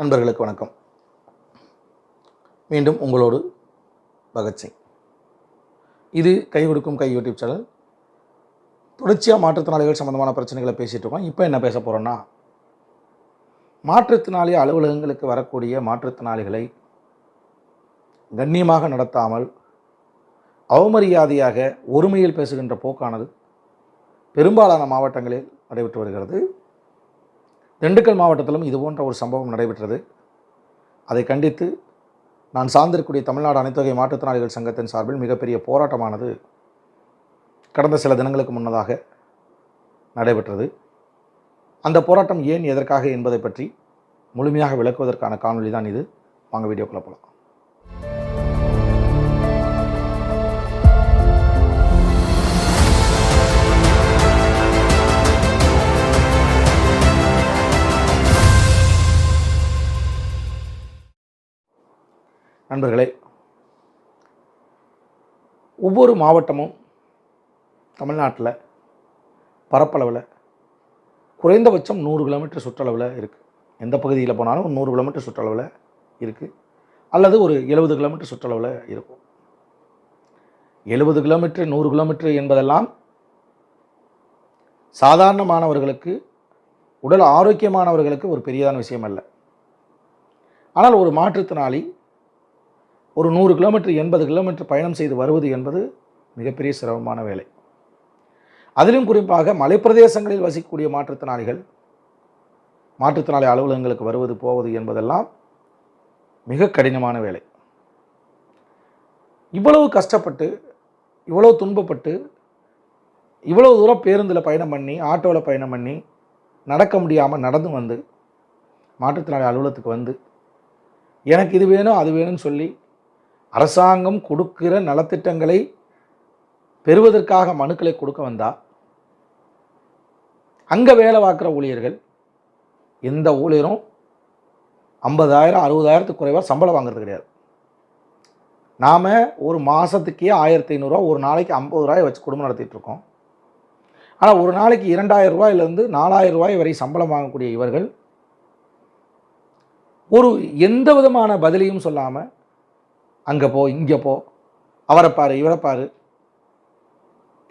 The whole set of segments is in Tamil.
நண்பர்களுக்கு வணக்கம். மீண்டும் உங்களோடு பகத்சிங் இது கை கொடுக்கும் கை யூடியூப் சேனல். தொடர்ச்சியாக மாற்றுத்திறனாளிகள் சம்மந்தமான பிரச்சனைகளை பேசிகிட்டு இருக்கோம். இப்போ என்ன பேச போகிறோன்னா மாற்றுத்திறனாளி அலுவலகங்களுக்கு வரக்கூடிய மாற்றுத்திறனாளிகளை கண்ணியமாக நடத்தாமல் அவமரியாதையாக ஒருமையில் பேசுகின்ற போக்கானது பெரும்பாலான மாவட்டங்களில் நடைபெற்று வருகிறது. திண்டுக்கல் மாவட்டத்திலும் இது போன்ற ஒரு சம்பவம் நடைபெற்றது. அதை கண்டித்து நான் சார்ந்திருக்கக்கூடிய தமிழ்நாடு அனைத்துவகை மாற்றுத்திறனாளிகள் சங்கத்தின் சார்பில் மிகப்பெரிய போராட்டமானது கடந்த சில தினங்களுக்கு முன்னதாக நடைபெற்றது. அந்த போராட்டம் ஏன் எதற்காக என்பதை பற்றி முழுமையாக விளக்குவதற்கான காணொளி தான் இது. வாங்க வீடியோக்குள்ளே போகலாம் நண்பர்களே ஒவ்வொரு மாவட்டமும் தமிழ்நாட்டில் பரப்பளவில் குறைந்தபட்சம் நூறு கிலோமீட்டர் சுற்றளவில் இருக்குது எந்த பகுதியில் போனாலும் ஒரு நூறு கிலோமீட்டர் சுற்றளவில் இருக்குது அல்லது ஒரு எழுபது கிலோமீட்டர் சுற்றளவில் இருக்கும். எழுபது கிலோமீட்டர் நூறு கிலோமீட்டர் என்பதெல்லாம் சாதாரண மாணவர்களுக்கு உடல் ஆரோக்கியமானவர்களுக்கு ஒரு பெரியதான விஷயம் அல்ல. ஆனால் ஒரு மாற்றுத்திறனாளி ஒரு நூறு கிலோமீட்டர் எண்பது கிலோமீட்டர் பயணம் செய்து வருவது என்பது மிகப்பெரிய சிரமமான வேலை. அதிலும் குறிப்பாக மலைப்பிரதேசங்களில் வசிக்கக்கூடிய மாற்றுத்திறனாளிகள் மாற்றுத்திறனாளி அலுவலகங்களுக்கு வருவது போவது என்பதெல்லாம் மிக கடினமான வேலை. இவ்வளவு கஷ்டப்பட்டு இவ்வளவு துன்பப்பட்டு இவ்வளவு தூரம் பேருந்தில் பயணம் பண்ணி ஆட்டோவில் பயணம் பண்ணி நடக்க முடியாமல் நடந்து வந்து மாற்றுத்திறனாளி அலுவலகத்துக்கு வந்து எனக்கு இது வேணும் அது வேணும்னு சொல்லி அரசாங்கம் கொடுக்கிற நலத்திட்டங்களை பெறுவதற்காக மனுக்களை கொடுக்க வந்தால் அங்கே வேலை பார்க்குற ஊழியர்கள் எந்த ஊழியரும் ஐம்பதாயிரம் அறுபதாயிரத்துக்கு குறைவாக சம்பளம் வாங்குறது கிடையாது. நாம் ஒரு மாதத்துக்கே ஆயிரத்தி ஐநூறுரூவா ஒரு நாளைக்கு ஐம்பது ரூபாய் வச்சு குடும்பம் நடத்திட்டுருக்கோம் ஆனால் ஒரு நாளைக்கு இரண்டாயிரம் ரூபாயிலேருந்து நாலாயிரம் ரூபாய் வரை சம்பளம் வாங்கக்கூடிய இவர்கள் ஒரு எந்த விதமான பதிலையும் சொல்லாமல் அங்கே போ இங்கே போ. அவரை பாரு இவரை பாரு.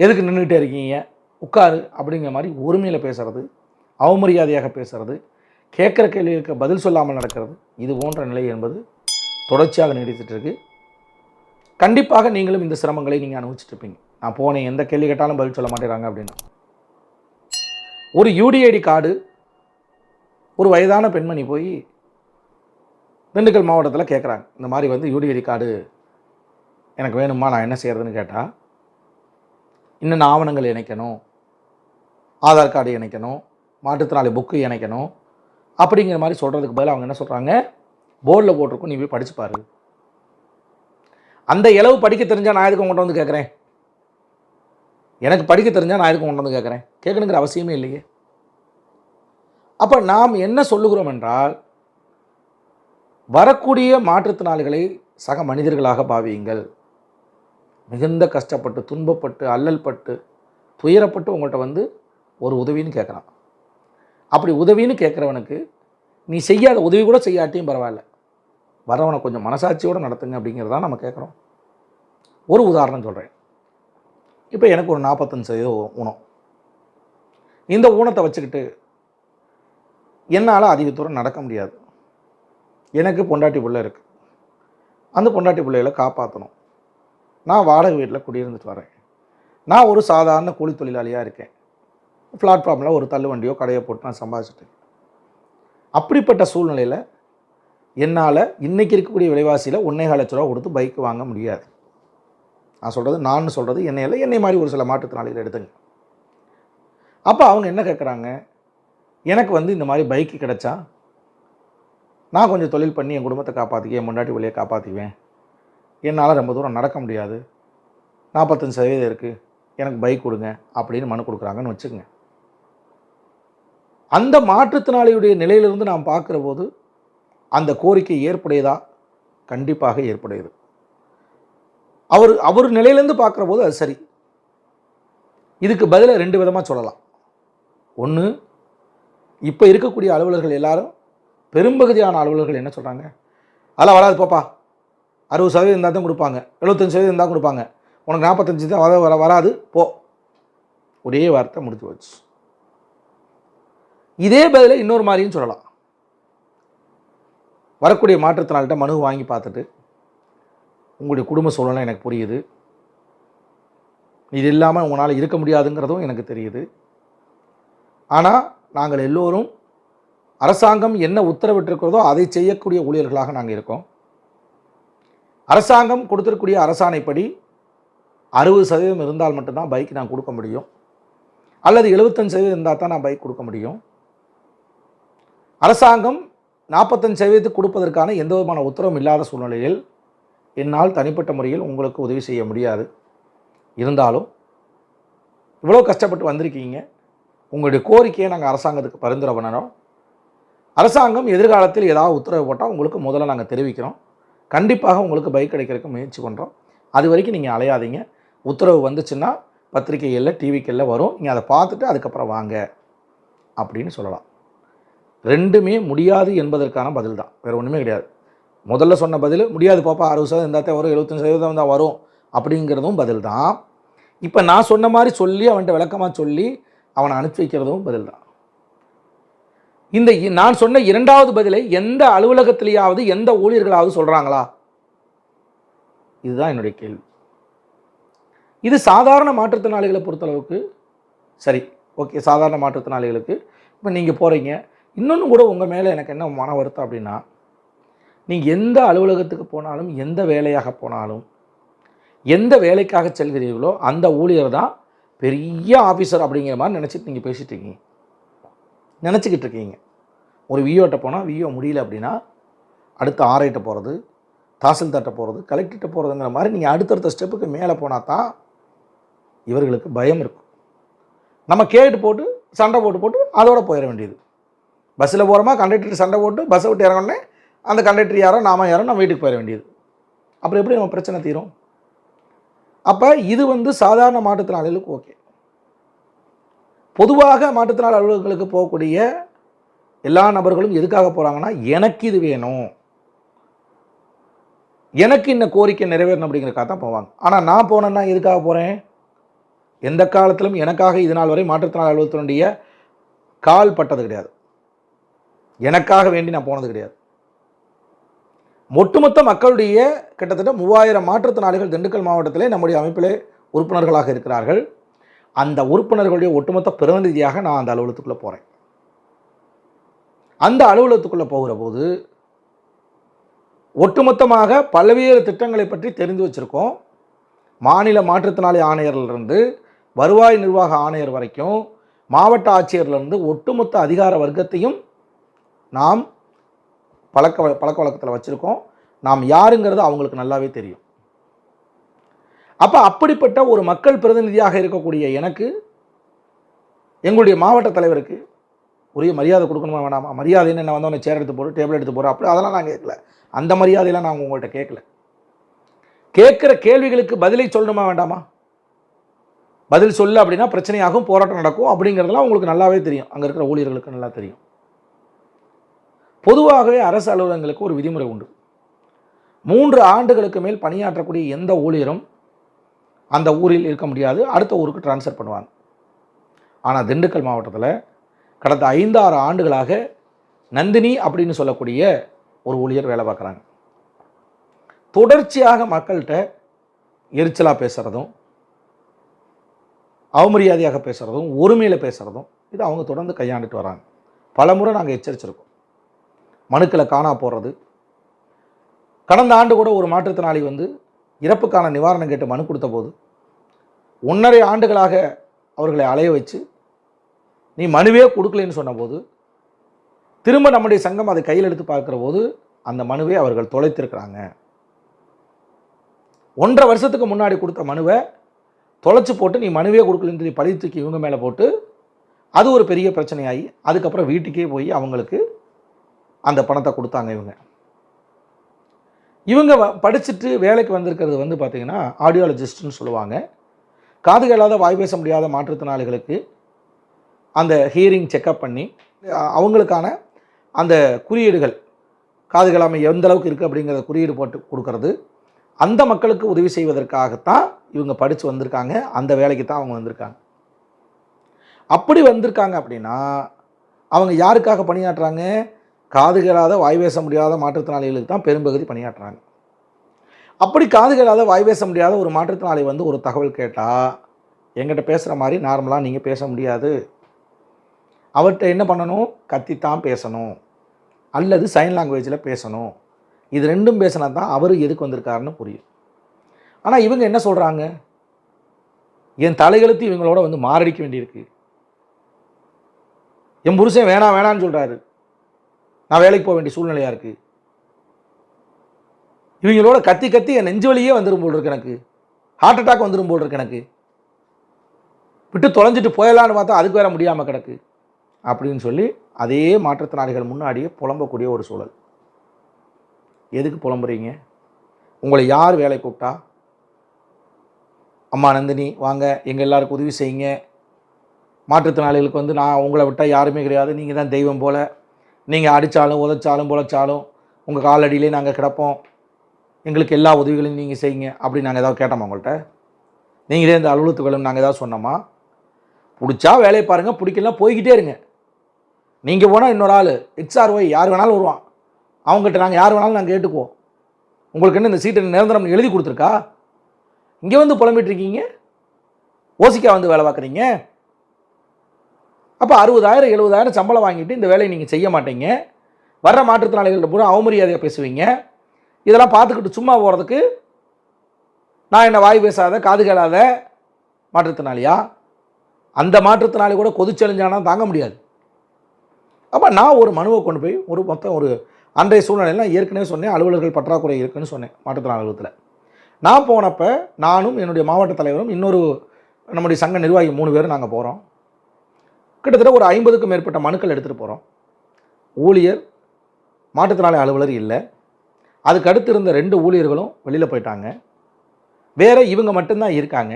எதுக்கு நின்றுக்கிட்டே இருக்கீங்க? உட்காரு அப்படிங்கிற மாதிரி ஒருமையில் பேசுகிறது அவமரியாதையாக பேசுகிறது கேட்குற கேள்விக்கு பதில் சொல்லாமல் நடக்கிறது இது போன்ற நிலை என்பது தொடர்ச்சியாக நீடித்துட்டு இருக்குது கண்டிப்பாக நீங்களும் இந்த சிரமங்களை நீங்கள் அனுபவிச்சுட்டு இருப்பீங்க. நான் போனேன் எந்த கேள்வி கேட்டாலும் பதில் சொல்ல மாட்டேறாங்க அப்படின்னு. ஒரு யூடிஐடி கார்டு ஒரு வயதான பெண்மணி போய் திண்டுக்கல் மாவட்டத்தில் கேட்குறாங்க இந்த மாதிரி வந்து யூடிஐடி கார்டு எனக்கு வேணுமா? நான் என்ன செய்கிறதுன்னு கேட்டால் இன்னென்ன ஆவணங்கள் இணைக்கணும். ஆதார் கார்டு இணைக்கணும். மாற்றுத்திறனாளி புக்கு இணைக்கணும். அப்படிங்கிற மாதிரி சொல்கிறதுக்கு பதிலாக அவங்க என்ன சொல்கிறாங்க போர்டில் போட்டிருக்கும். நீ போய் படித்து பாரு. அந்த இளவு படிக்க தெரிஞ்சால் நான் எதுக்கு கொண்டு வந்து கேட்குறேன் எனக்கு படிக்க தெரிஞ்சால் நான் எதுக்கு கொண்டு வந்து கேட்குறேன் கேட்கணுங்கிற அவசியமே இல்லையே. அப்போ நாம் என்ன சொல்லுகிறோம் என்றால் வரக்கூடிய மாற்றுத்திறனாளிகளை சக மனிதர்களாக பாவியுங்கள். மிகுந்த கஷ்டப்பட்டு துன்பப்பட்டு அல்லல் பட்டு துயரப்பட்டு உங்கள்கிட்ட வந்து ஒரு உதவின்னு கேட்குறான் அப்படி உதவின்னு கேட்குறவனுக்கு நீ செய்யாத உதவி கூட செய்யாட்டியும் பரவாயில்ல. வரவனை கொஞ்சம் மனசாட்சியோடு நடத்துங்க அப்படிங்கிறதான் நம்ம கேட்குறோம். ஒரு உதாரணம் சொல்கிறேன் இப்போ எனக்கு ஒரு நாற்பத்தஞ்சு சதவீதம் ஊனம். இந்த ஊனத்தை வச்சுக்கிட்டு என்னால் அதிக தூரம் நடக்க முடியாது. எனக்கு பொண்டாட்டி பிள்ளை இருக்குது அந்த பொண்டாட்டி பிள்ளைகளை காப்பாற்றணும் நான் வாடகை வீட்டில் குடியிருந்துட்டு வரேன். நான் ஒரு சாதாரண கூலி தொழிலாளியாக இருக்கேன். பிளாட்ஃபார்மில் ஒரு தள்ளு வண்டியோ கடையை போட்டு நான் சம்பாதிச்சிட்டேன். அப்படிப்பட்ட சூழ்நிலையில் என்னால் இன்றைக்கி இருக்கக்கூடிய விலைவாசியில் ஒன்றே லட்ச ரூபா கொடுத்து பைக் வாங்க முடியாது. நான் சொல்கிறது நான் சொல்கிறது என்னையில் என்னை மாதிரி ஒரு சில மாற்றுத்திறனாளிகள் எடுத்துங்க. அப்போ அவங்க என்ன கேட்குறாங்க எனக்கு வந்து இந்த மாதிரி பைக்கு கிடைச்சா நான் கொஞ்சம் தொழில் பண்ணி என் குடும்பத்தை காப்பாற்றிக்க என் முன்னாடி வழியை காப்பாற்றிக்குவேன் என்னால் ரொம்ப தூரம் நடக்க முடியாது. நாற்பத்தஞ்சு சதவீதம் இருக்குது எனக்கு பைக் கொடுங்க அப்படின்னு மனு கொடுக்குறாங்கன்னு வச்சுக்கோங்க. அந்த மாற்றுத்திறனாளியுடைய நிலையிலிருந்து நாம் பார்க்குற போது அந்த கோரிக்கை ஏற்புடையதா? கண்டிப்பாக ஏற்புடையது. அவர் அவர் நிலையிலேருந்து பார்க்குற போது அது சரி. இதுக்கு பதிலாக ரெண்டு விதமாக சொல்லலாம். ஒன்று இப்போ இருக்கக்கூடிய அலுவலர்கள் எல்லாரும் பெரும்பகுதியான அலுவலர்கள் என்ன சொல்கிறாங்க அதெல்லாம் வராது பாப்பா. அறுபது சதவீதம் இருந்தால் தான் கொடுப்பாங்க. எழுபத்தஞ்சு சதவீதம் இருந்தால் கொடுப்பாங்க. உனக்கு நாற்பத்தஞ்சு தான் வர வர வராது. போ. ஒரே வார்த்தை முடித்து வச்சு இதே பதிலை இன்னொரு மாதிரியும் சொல்லலாம். வரக்கூடிய மாற்றுத்தினால்கிட்ட மனு வாங்கி பார்த்துட்டு உங்களுடைய குடும்ப சூழ்நிலை எனக்கு புரியுது. இது இல்லாமல் உங்களால் இருக்க முடியாதுங்கிறதும் எனக்கு தெரியுது. ஆனால் நாங்கள் எல்லோரும் அரசாங்கம் என்ன உத்தரவிட்டிருக்கிறதோ அதை செய்யக்கூடிய ஊழியர்களாக நாங்கள் இருக்கோம். அரசாங்கம் கொடுத்துருக்கூடிய அரசாணைப்படி அறுபது சதவீதம் இருந்தால் மட்டும்தான் பைக் நான் கொடுக்க முடியும். அல்லது எழுபத்தஞ்சு சதவீதம் இருந்தால் தான் நான் பைக் கொடுக்க முடியும். அரசாங்கம் நாற்பத்தஞ்சு சதவீதத்துக்கு கொடுப்பதற்கான எந்த விதமான உத்தரவும் இல்லாத சூழ்நிலையில் என்னால் தனிப்பட்ட முறையில் உங்களுக்கு உதவி செய்ய முடியாது. இருந்தாலும் இவ்வளோ கஷ்டப்பட்டு வந்திருக்கீங்க. உங்களுடைய கோரிக்கையை நாங்கள் அரசாங்கத்துக்கு பரிந்துரை பண்ணணும். அரசாங்கம் எதிர்காலத்தில் ஏதாவது உத்தரவு போட்டால் உங்களுக்கு முதல்ல நாங்கள் தெரிவிக்கிறோம். கண்டிப்பாக உங்களுக்கு பைக் கிடைக்கிறதுக்கு முயற்சி பண்ணுறோம் அது வரைக்கும் நீங்கள் அலையாதீங்க. உத்தரவு வந்துச்சுன்னா பத்திரிகைகளில் டிவிக்களில் வரும். நீங்கள் அதை பார்த்துட்டு அதுக்கப்புறம் வாங்க அப்படின்னு சொல்லலாம். ரெண்டுமே முடியாது என்பதற்கான பதில் தான். வேறு ஒன்றுமே கிடையாது. முதல்ல சொன்ன பதில் முடியாது பாப்பா அறுபது சதவீதம் இருந்தால் வரும் எழுபத்தஞ்சு சதவீதம் தான் வரும் அப்படிங்கிறதும் பதில் தான். இப்போ நான் சொன்ன மாதிரி சொல்லி அவன்கிட்ட விளக்கமாக சொல்லி அவனை அனுப்பி வைக்கிறதும் பதில் தான். இந்த இ- நான் சொன்ன இரண்டாவது பதிலை எந்த அலுவலகத்திலேயாவது எந்த ஊழியர்களாவது சொல்கிறாங்களா இதுதான் என்னுடைய கேள்வி. இது சாதாரண மாற்றுத்திறனாளிகளை பொறுத்தளவுக்கு சரி ஓகே சாதாரண மாற்றுத்திறனாளிகளுக்கு இப்போ நீங்கள் போகிறீங்க இன்னொன்று கூட உங்கள் மேலே எனக்கு என்ன மன வருத்தம் அப்படின்னா நீங்கள் எந்த அலுவலகத்துக்கு போனாலும் எந்த வேலையாக போனாலும் எந்த வேலைக்காக செல்கிறீர்களோ அந்த ஊழியர் தான் பெரிய ஆஃபீஸர் அப்படிங்கிற மாதிரி நினச்சிட்டு நீங்கள் பேசிட்டு இருக்கீங்க. நினச்சிக்கிட்டு இருக்கீங்க ஒரு விஓட்ட போனால் விஓ முடியல அப்படின்னா அடுத்து ஆர்ஐட்ட போகிறது தாசில்தார்கிட்ட போகிறது கலெக்டர்கிட்ட போகிறதுங்கிற மாதிரி நீங்கள் அடுத்தடுத்த ஸ்டெப்புக்கு மேலே போனால் தான் இவர்களுக்கு பயம் இருக்கும். நம்ம கேட்டு போட்டு சண்டை போட்டு போட்டு அதோட போயிட வேண்டியது. பஸ்ஸில் போகிறோமா கண்டக்டர் சண்டை போட்டு பஸ்ஸை விட்டு இறங்கணுன்னே அந்த கண்டக்டர் யாரோ நாம யாரோ நம்ம வீட்டுக்கு போயிட வேண்டியது. அப்புறம் எப்படி நம்ம பிரச்சனை தீரும்? அப்போ இது வந்து சாதாரண மாற்றுத்திறனாளிகளுக்கு ஓகே பொதுவாக மாற்றுத்திறனாளி அலுவலகங்களுக்கு போகக்கூடிய எல்லா நபர்களும் எதுக்காக போகிறாங்கன்னா எனக்கு இது வேணும். எனக்கு இந்த கோரிக்கை நிறைவேறணும் அப்படிங்கிறக்காக தான் போவாங்க. ஆனால் நான் போனேன்னா எதுக்காக போகிறேன் எந்த காலத்திலும் எனக்காக இது நாள் வரை மாற்றுத்திறனாளி அலுவலகத்தினுடைய கால் பட்டது கிடையாது. எனக்காக வேண்டி நான் போனது கிடையாது. ஒட்டுமொத்த மக்களுடைய கிட்டத்தட்ட மூவாயிரம் மாற்றுத்திறனாளிகள் திண்டுக்கல் மாவட்டத்திலே நம்முடைய அமைப்பிலே உறுப்பினர்களாக இருக்கிறார்கள். அந்த உறுப்பினர்களுடைய ஒட்டுமொத்த பிரதிநிதியாக நான் அந்த அலுவலகத்துக்குள்ளே போகிறேன் அந்த அலுவலகத்துக்குள்ளே போகிற போது ஒட்டுமொத்தமாக பல்வேறு திட்டங்களை பற்றி தெரிந்து வச்சுருக்கோம். மாநில மாற்றுத்திறனாளி ஆணையர்லேருந்து வருவாய் நிர்வாக ஆணையர் வரைக்கும் மாவட்ட ஆட்சியர்லேருந்து ஒட்டுமொத்த அதிகார வர்க்கத்தையும் நாம் பழக்க பழக்க வழக்கத்தில் வச்சுருக்கோம். நாம் யாருங்கிறது அவங்களுக்கு நல்லாவே தெரியும். அப்போ அப்படிப்பட்ட ஒரு மக்கள் பிரதிநிதியாக இருக்கக்கூடிய எனக்கு எங்களுடைய மாவட்ட தலைவருக்கு உரிய மரியாதை கொடுக்கணுமா வேணாமா? மரியாதைன்னு என்ன வந்தவொடனே சேர் எடுத்து போகிறோம் டேபிள் எடுத்து போகிறோம் அப்படி அதெல்லாம் நான் கேட்கல. அந்த மரியாதையெல்லாம் நான் உங்கள்கிட்ட கேட்கல. கேட்குற கேள்விகளுக்கு பதிலை சொல்லணுமா வேண்டாமா? பதில் சொல்லு அப்படின்னா பிரச்சனையாகும் போராட்டம் நடக்கும் அப்படிங்கிறதெல்லாம் உங்களுக்கு நல்லாவே தெரியும். அங்கே இருக்கிற ஊழியர்களுக்கு நல்லா தெரியும். பொதுவாகவே அரசு அலுவலகங்களுக்கு ஒரு விதிமுறை உண்டு. மூன்று ஆண்டுகளுக்கு மேல் பணியாற்றக்கூடிய எந்த ஊழியரும் அந்த ஊரில் இருக்க முடியாது. அடுத்த ஊருக்கு ட்ரான்ஸ்ஃபர் பண்ணுவாங்க. ஆனால் திண்டுக்கல் மாவட்டத்தில் கடந்த ஐந்தாறு ஆண்டுகளாக நந்தினி அப்படின்னு சொல்லக்கூடிய ஒரு ஊழியர் வேலை பார்க்குறாங்க. தொடர்ச்சியாக மக்கள்கிட்ட எரிச்சலாக பேசுகிறதும் அவமரியாதையாக பேசுகிறதும் ஒருமையில் பேசுகிறதும் இது அவங்க தொடர்ந்து கையாண்டுட்டு வராங்க. பல முறை நாங்கள் எச்சரிச்சிருக்கோம். மனுக்களை காணா போடுறது கடந்த ஆண்டு கூட ஒரு மாற்றுத்திறனாளி வந்து இறப்புக்கான நிவாரணம் கேட்டு மனு கொடுத்த போது ஒன்றரை ஆண்டுகளாக அவர்களை அலைய வச்சு நீ மனுவே கொடுக்கலன்னு சொன்னபோது திரும்ப நம்முடைய சங்கம் அதை கையில் எடுத்து பார்க்குற போது அந்த மனுவை அவர்கள் தொலைத்திருக்கிறாங்க. ஒன்றரை வருஷத்துக்கு முன்னாடி கொடுத்த மனுவை தொலைச்சி போட்டு நீ மனுவே கொடுக்கலன்னு சொல்லி பழி தூக்கி இவங்க மேலே போட்டு அது ஒரு பெரிய பிரச்சனையாகி அதுக்கப்புறம் வீட்டுக்கே போய் அவங்களுக்கு அந்த பணத்தை கொடுத்தாங்க இவங்க. இவங்க வ- படிச்சுட்டு வேலைக்கு வந்திருக்கிறது வந்து பார்த்திங்கன்னா ஆடியாலஜிஸ்ட்னு சொல்லுவாங்க. காது கேளாத வாய் பேச முடியாத மாற்றுத்திறனாளிகளுக்கு அந்த ஹியரிங் செக்கப் பண்ணி அவங்களுக்கான அந்த குறியீடுகள் காது கேளாமை எந்த அளவுக்கு இருக்குது அப்படிங்கிறத குறியீடு போட்டு கொடுக்கறது. அந்த மக்களுக்கு உதவி செய்வதற்காகத்தான் இவங்க படித்து வந்திருக்காங்க. அந்த வேலைக்கு தான் அவங்க வந்திருக்காங்க. அப்படி வந்திருக்காங்க அப்படின்னா அவங்க யாருக்காக பணியாற்றுறாங்க? காது கேளாத வாய் பேச முடியாத மாற்றுத்திறனாளிகளுக்கு தான் பெரும்பகுதி பணியாற்றுறாங்க. அப்படி காது கேளாத வாய் பேச முடியாத ஒரு மாற்றுத்திறனாளி வந்து ஒரு தகவல் கேட்டால் எங்கிட்ட பேசுகிற மாதிரி நார்மலாக நீங்கள் பேச முடியாது. அவர்கிட்ட என்ன பண்ணணும்? கத்தித்தான் பேசணும். அல்லது சைன் லாங்குவேஜில் பேசணும். இது ரெண்டும் பேசினா தான் அவர் எதுக்கு வந்திருக்காருன்னு புரியும். ஆனால் இவங்க என்ன சொல்கிறாங்க என் தலையெழுத்து இவங்களோட வந்து மாரடிக்க வேண்டியிருக்கு. என் புருஷன் வேணாம் வேணான்னு சொல்கிறாரு நான் வேலைக்கு போக வேண்டிய சூழ்நிலையாக இருக்குது இவங்களோட கத்தி கத்தி என் நெஞ்சு வழியே வந்துடும் போல் இருக்கு எனக்கு. ஹார்ட் அட்டாக் வந்துடும் போல் இருக்கு எனக்கு. விட்டு தொலைஞ்சிட்டு போயிடலான்னு பார்த்தா அதுக்கு வேற முடியாமல் கிடக்கு. அப்படின்னு சொல்லி அதே மாற்றுத்திறனாளிகள் முன்னாடியே புலம்பக்கூடிய ஒரு சூழல். எதுக்கு புலம்புறீங்க? உங்களை யார் வேலை கூப்பிட்டா? அம்மா நந்தினி வாங்க எங்கள் எல்லாருக்கும் உதவி செய்யுங்க. மாற்றுத்திறனாளிகளுக்கு வந்து நான் உங்களை விட்டால் யாருமே கிடையாது. நீங்கள் தான் தெய்வம் போல். நீங்கள் அடித்தாலும் உதைச்சாலும் பொழைச்சாலும் உங்கள் காலடியிலே நாங்கள் கிடப்போம். எங்களுக்கு எல்லா உதவிகளையும் நீங்கள் செய்யுங்க அப்படின்னு நாங்கள் ஏதாவது கேட்டோமா உங்கள்கிட்ட நீங்களே இந்த அலுவலகத்துகளும் நாங்கள் ஏதாவது சொன்னோமா? பிடிச்சா வேலையை பாருங்கள் பிடிக்கலாம் போய்கிட்டே இருங்க. நீங்கள் போனால் இன்னொரு ஆள் எக்ஸ்ஆர்ஒய் யார் வேணாலும் வருவான். அவங்ககிட்ட நாங்கள் யார் வேணாலும் நாங்கள் கேட்டுக்குவோம். உங்களுக்கு என்ன இந்த சீட்டை நிரந்தரம் எழுதி கொடுத்துருக்கா? இங்கே வந்து புலம்பிட்டு இருக்கீங்க? ஓசிக்கா வந்து வேலை பார்க்குறீங்க? அப்போ அறுபதாயிரம் எழுபதாயிரம் சம்பளம் வாங்கிட்டு இந்த வேலையை நீங்கள் செய்ய மாட்டீங்க. வர்ற மாற்றுத்திறனாளிகள் பூரா அவமரியாதையாக பேசுவீங்க. இதெல்லாம் பார்த்துக்கிட்டு சும்மா போகிறதுக்கு நான் என்ன வாய் பேசாத காது கேளாத மாற்றுத்திறனாளியா அந்த மாற்றுத்திறனாளி கூட கொதிச்செழிஞ்சானா தாங்க முடியாது. அப்போ நான் ஒரு மனுவை கொண்டு போய் ஒரு மொத்தம் ஒரு அன்றைய சூழ்நிலையில் ஏற்கனவே சொன்னேன் அலுவலர்கள் பற்றாக்குறை இருக்குன்னு சொன்னேன் மாற்றுத்திறனாளி அலுவலகத்தில். நான் போனப்போ நானும் என்னுடைய மாவட்ட தலைவரும் இன்னொரு நம்முடைய சங்க நிர்வாகி மூணு பேரும் நாங்கள் போகிறோம் கிட்டத்தட்ட ஒரு ஐம்பதுக்கும் மேற்பட்ட மனுக்கள் எடுத்துகிட்டு போகிறோம் ஊழியர் மாற்றுத்திறனாளி அலுவலர் இல்லை. அதுக்கு அடுத்து இருந்த ரெண்டு ஊழியர்களும் வெளியில் போயிட்டாங்க. வேற இவங்க மட்டும்தான் இருக்காங்க.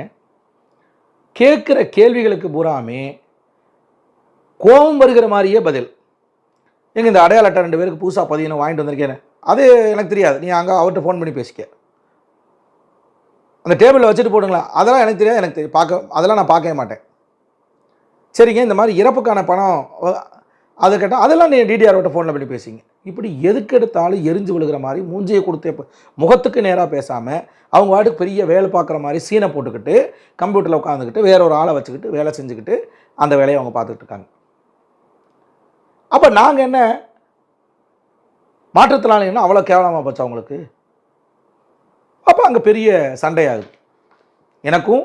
கேட்குற கேள்விகளுக்கு பூராமே கோபம் வருகிற மாதிரியே பதில். எங்கள் இந்த அடையாள அட்டை ரெண்டு பேருக்கு புதுசாக பதியணும் வாங்கிட்டு வந்திருக்கேன் அது எனக்கு தெரியாது. நீ அங்கே அவர்கிட்ட ஃபோன் பண்ணி பேசிக்க. அந்த டேபிளில் வச்சுட்டு போடுங்களா அதெல்லாம் எனக்கு தெரியாது. எனக்கு பார்க்க அதெல்லாம் நான் பார்க்கவே மாட்டேன். சரிங்க இந்த மாதிரி இறப்புக்கான பணம் அதை கேட்டால் அதெல்லாம் நீங்கள் டிடிஆர்கிட்ட ஃபோனில் பண்ணி பேசிங்க இப்படி எதுக்கு எடுத்தாலும் எரிஞ்சு விழுகிற மாதிரி மூஞ்சியை கொடுத்து முகத்துக்கு நேராக பேசாமல் அவங்க வாட்டுக்கு பெரிய வேலை பார்க்குற மாதிரி சீனை போட்டுக்கிட்டு கம்ப்யூட்டரில் உட்காந்துக்கிட்டு வேற ஒரு ஆளை வச்சுக்கிட்டு வேலை செஞ்சுக்கிட்டு அந்த வேலையை அவங்க பார்த்துக்கிட்டு இருக்காங்க. அப்போ நாங்கள் என்ன மாற்றுத்திறனாளின்னா அவ்வளோ கேவலமாக போச்சு அவங்களுக்கு அப்போ அங்கே பெரிய சண்டையாகுது. எனக்கும்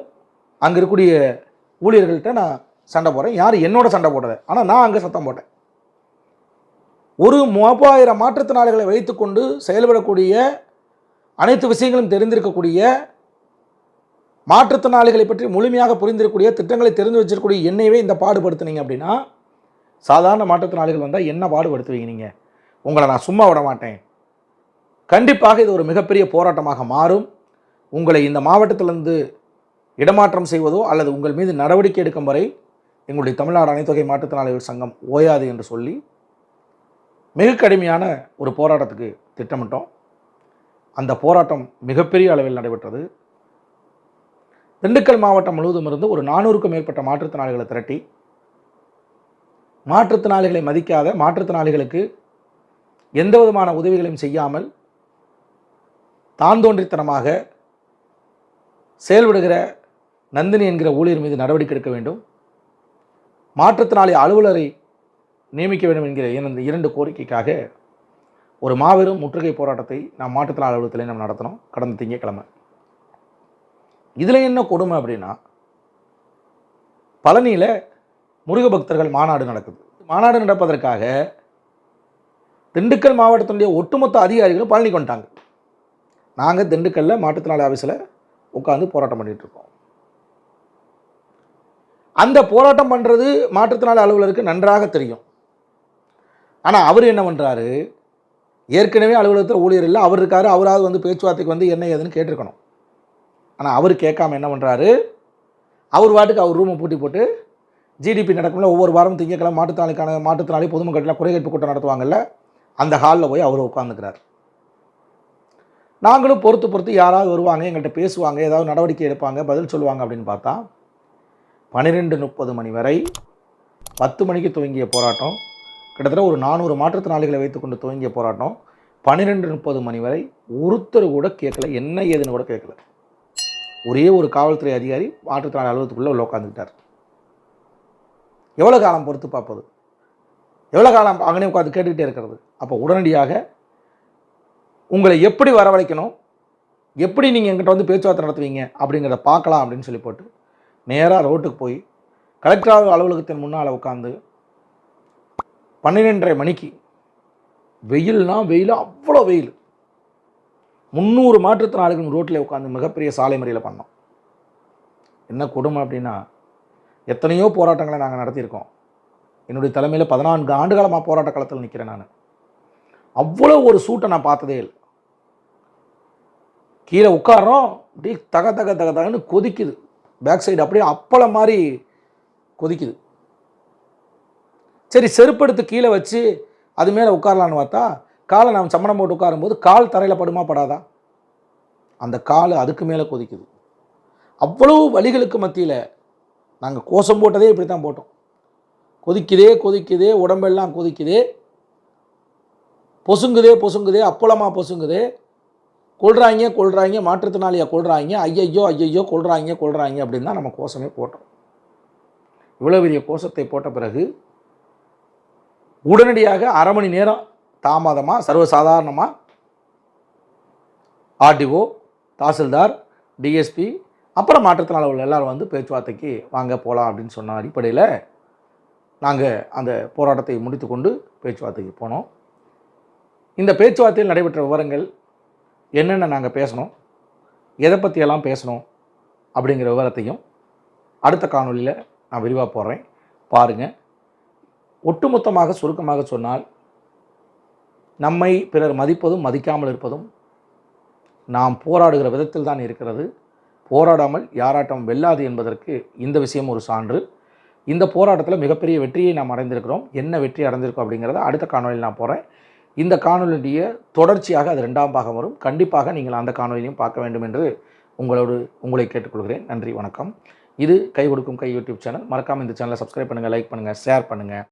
அங்கே இருக்கக்கூடிய ஊழியர்கள்ட்ட நான் சண்டை போடுறேன். யார் என்னோட சண்டை போடுறது? ஆனால் நான் அங்கே சத்தம் போட்டேன். ஒரு மூவாயிரம் மாற்றுத்திறனாளிகளை வைத்துக்கொண்டு செயல்படக்கூடிய அனைத்து விஷயங்களும் தெரிந்திருக்கக்கூடிய மாற்றுத்திறனாளிகளை பற்றி முழுமையாக புரிந்திருக்கக்கூடிய திட்டங்களை தெரிந்து வச்சிருக்கக்கூடிய என்னையவே இந்த பாடுபடுத்துனீங்க அப்படின்னா சாதாரண மாற்றுத்திறனாளிகள் வந்தால் என்ன பாடுபடுத்துவீங்க நீங்கள் உங்களை நான் சும்மா விட மாட்டேன். கண்டிப்பாக இது ஒரு மிகப்பெரிய போராட்டமாக மாறும். உங்களை இந்த மாவட்டத்திலிருந்து இடமாற்றம் செய்வதோ அல்லது உங்கள் மீது நடவடிக்கை எடுக்கும் வரை எங்களுடைய தமிழ்நாடு அனைத்தொகை மாற்றுத்திறனாளிகள் சங்கம் ஓயாது என்று சொல்லி மிக கடுமையான ஒரு போராட்டத்துக்கு திட்டமிட்டோம். அந்த போராட்டம் மிகப்பெரிய அளவில் நடைபெற்றது. திண்டுக்கல் மாவட்டம் முழுவதும் இருந்து ஒரு நானூறுக்கும் மேற்பட்ட மாற்றுத்திறனாளிகளை திரட்டி மாற்றுத்திறனாளிகளை மதிக்காத மாற்றுத்திறனாளிகளுக்கு எந்த விதமான உதவிகளையும் செய்யாமல் தான் தோன்றித்தனமாக செயல்படுகிற நந்தினி என்கிற ஊழியர் மீது நடவடிக்கை எடுக்க வேண்டும். மாற்றுத்திறனாளி அலுவலரை நியமிக்க வேண்டும் என்கிற இந்த இரண்டு கோரிக்கைக்காக ஒரு மாபெரும் முற்றுகை போராட்டத்தை நாம் மாற்றுத்திறனாளி அலுவலகத்தில் நம்ம நடத்தினோம் கடந்த திங்கட்கிழமை. இதில் என்ன கொடுமை அப்படின்னா பழனியில் முருக பக்தர்கள் மாநாடு நடக்குது. மாநாடு நடப்பதற்காக திண்டுக்கல் மாவட்டத்தினுடைய ஒட்டுமொத்த அதிகாரிகளும் பழனி கொண்டாங்க நாங்கள் திண்டுக்கல்லில் மாற்றுத்திறனாளி ஆஃபீஸில் உட்காந்து போராட்டம் பண்ணிகிட்ருக்கோம் இருக்கோம். அந்த போராட்டம் பண்ணுறது மாற்றுத்திறனாளி அலுவலருக்கு நன்றாக தெரியும். ஆனால் அவர் என்ன பண்ணுறாரு ஏற்கனவே அலுவலகத்தில் ஊழியர் இல்லை அவர் இருக்காரு அவராவது வந்து பேச்சுவார்த்தைக்கு வந்து என்ன ஏதுன்னு கேட்டிருக்கணும். ஆனால் அவர் கேட்காம என்ன பண்ணுறாரு அவர் வாட்டுக்கு அவர் ரூமை பூட்டி போட்டு ஜிடிபி நடக்கும்ல ஒவ்வொரு வாரம் திங்கக்கிழமை மாற்றுத்திறனாளிக்கான மாற்றுத்திறனாளி பொதுமக்கள்லாம் குறைகேட்பு கூட்டம் நடத்துவாங்கல்ல அந்த ஹாலில் போய் அவர் உட்காந்துக்கிறார் நாங்களும் பொறுத்து பொறுத்து யாராவது வருவாங்க எங்கள்கிட்ட பேசுவாங்க ஏதாவது நடவடிக்கை எடுப்பாங்க பதில் சொல்லுவாங்க அப்படின்னு பார்த்தா பன்னிரெண்டு முப்பது மணி வரை பத்து மணிக்கு துவங்கிய போராட்டம் கிட்டத்தட்ட ஒரு நானூறு மாற்றுத்திறனாளிகளை வைத்துக்கொண்டு துவங்கிய போராட்டம் பன்னிரெண்டு முப்பது மணி வரை ஒருத்தர் கூட கேட்கல என்ன ஏதுன்னு கூட கேட்கல. ஒரே ஒரு காவல்துறை அதிகாரி மாற்றுத்திறனாளி அலுவலகத்துக்குள்ளே உள்ள உட்காந்துக்கிட்டார் எவ்வளோ காலம் பொறுத்து பார்ப்பது? எவ்வளோ காலம் அங்கனே உட்காந்து கேட்டுக்கிட்டே இருக்கிறது? அப்போ உடனடியாக உங்களை எப்படி வரவழைக்கணும்? எப்படி நீங்கள் எங்கிட்ட வந்து பேச்சுவார்த்தை நடத்துவீங்க? அப்படிங்கிறத பார்க்கலாம் அப்படின்னு சொல்லி போட்டு நேராக ரோட்டுக்கு போய் கலெக்டர் அலுவலகத்தின் முன்னால் உட்காந்து பன்னிரெண்டரை மணிக்கு வெயில்னா வெயில் அவ்வளோ வெயில். முந்நூறு மாற்றுத்திறனாளிகள் ரோட்டில் உட்காந்து மிகப்பெரிய சாலை முறையில் பண்ணோம். என்ன கொடுமை அப்படின்னா எத்தனையோ போராட்டங்களை நாங்கள் நடத்தியிருக்கோம். என்னுடைய தலைமையில் பதினான்கு ஆண்டு காலமாக போராட்ட காலத்தில் நிற்கிறேன் நான். அவ்வளோ ஒரு சூட்டை நான் பார்த்ததே இல்லை. கீழே உட்காடுறோம் அப்படியே தக தக தக தகன்னு கொதிக்குது. பேக் சைடு அப்படியே அப்பளம் மாதிரி கொதிக்குது. சரி செருப்படுத்து கீழே வச்சு அது மேலே உட்காரலான்னு பார்த்தா காலை நாம் சம்மணம் போட்டு உட்காரும்போது கால் தரையில் படுமா படாதா? அந்த கால் அதுக்கு மேலே கொதிக்குது. அவ்வளவு வலிகளுக்கு மத்தியில் நாங்கள் கோஷம் போட்டதே இப்படி தான் போட்டோம். கொதிக்குதே கொதிக்குதே உடம்பெல்லாம் கொதிக்குதே பொசுங்குதே பொசுங்குதே அப்பளமாக பொசுங்குதே கொள்றாங்க கொள்றாங்க மாற்றுத்திறனாளியை கொள்றாங்க ஐயையோ ஐயையோ கொள்றாங்க கொள்றாங்க அப்படின்னு தான் நம்ம கோஷமே போட்டோம். இவ்வளோ பெரிய கோஷத்தை போட்ட பிறகு உடனடியாக அரை மணி நேரம் தாமதமாக சர்வசாதாரணமாக ஆர்டிஓ தாசில்தார் டிஎஸ்பி அப்புறம் மாற்றுத்தினால உள்ள எல்லோரும் வந்து பேச்சுவார்த்தைக்கு வாங்க போகலாம் அப்படின்னு சொன்ன அடிப்படையில் நாங்கள் அந்த போராட்டத்தை முடித்துக்கொண்டு பேச்சுவார்த்தைக்கு போனோம். இந்த பேச்சுவார்த்தையில் நடைபெற்ற விவரங்கள் என்னென்ன நாங்கள் பேசணும்? எதை பற்றியெல்லாம் பேசணும்? அப்படிங்கிற விவரத்தையும் அடுத்த காணொளியில் நான் விரிவாக போடுறேன். பாருங்கள் ஒட்டுமொத்தமாக சுருக்கமாக சொன்னால் நம்மை பிறர் மதிப்பதும் மதிக்காமல் இருப்பதும் நாம் போராடுகிற விதத்தில் தான் இருக்கிறது. போராடாமல் யாராட்டம் வெல்லாது என்பதற்கு இந்த விஷயம் ஒரு சான்று. இந்த போராட்டத்தில் மிகப்பெரிய வெற்றியை நாம் அடைந்திருக்கிறோம். என்ன வெற்றி அடைந்திருக்கோம் அப்படிங்கிறத அடுத்த காணொலியில் நான் போகிறேன் இந்த காணொலியுடைய தொடர்ச்சியாக அது ரெண்டாம் பாகம் வரும். கண்டிப்பாக நீங்கள் அந்த காணொலியும் பார்க்க வேண்டும் என்று உங்களோடு உங்களை கேட்டுக்கொள்கிறேன். நன்றி வணக்கம். இது கை கொடுக்கும் கை யூடியூப் சேனல். மறக்காமல் இந்த சேனலை சப்ஸ்கிரைப் பண்ணுங்கள் லைக் பண்ணுங்கள் ஷேர் பண்ணுங்கள்